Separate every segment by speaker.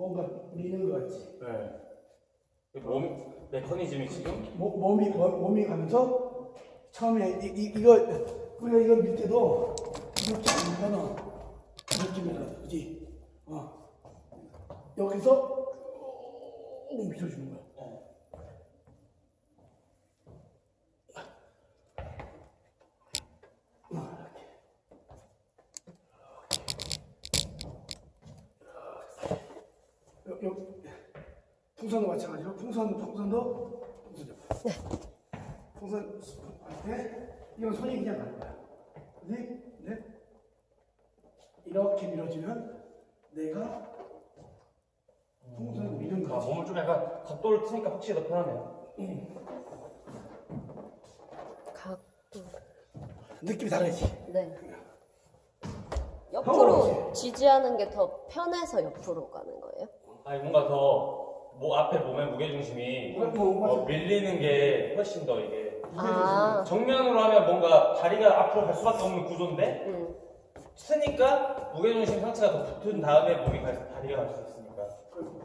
Speaker 1: 뭔가 미는 것 같지.
Speaker 2: 네. 이몸 메커니즘이 지금
Speaker 1: 모, 몸이 몸, 몸이 가면서 처음에 이, 이 이거 우리가 이거 밀 때도 이렇게 이렇게 밀어야 그지? 어 여기서 쭉 밀어주는 거야. 어, 요, 풍선도 마찬가지로 풍선 풍선도 풍선죠. 풍선 할때 이건 손이 그냥 가는 거야. 근데 네? 이렇게 밀어주면 내가 풍선을 미는
Speaker 2: 아,
Speaker 1: 거지.
Speaker 2: 몸을 좀 약간 각도를 트니까 확실히 더 편하네요.
Speaker 3: 각도.
Speaker 1: 느낌이 다르지.
Speaker 3: 네.
Speaker 1: 어,
Speaker 3: 옆으로 지지하는 게 더 편해서 옆으로 가는 거예요?
Speaker 2: 아니 뭔가 더 뭐 앞에 몸의 무게 중심이
Speaker 1: 뭐, 뭐, 맞아.
Speaker 2: 어, 밀리는 게 훨씬 더 이게
Speaker 3: 아,
Speaker 2: 정면으로 하면 뭔가 다리가 앞으로 갈 수밖에 없는 구조인데
Speaker 3: 음.
Speaker 2: 쓰니까 무게 중심 상체가 더 붙은 다음에 몸이 갈, 다리가 갈 수 있으니까.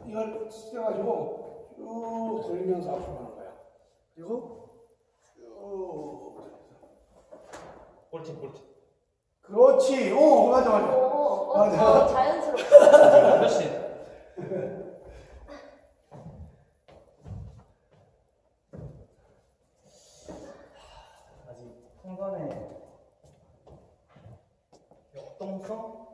Speaker 1: 이걸 쓰여가지고 쭉 돌리면서 앞으로 가는 거야. 그리고 쭉
Speaker 2: 꼴찌 꼴찌.
Speaker 1: 그렇지. 어 맞아
Speaker 3: 어,
Speaker 1: 맞아.
Speaker 3: 어,
Speaker 1: 맞아.
Speaker 3: 어, 자연스럽게.
Speaker 2: comprend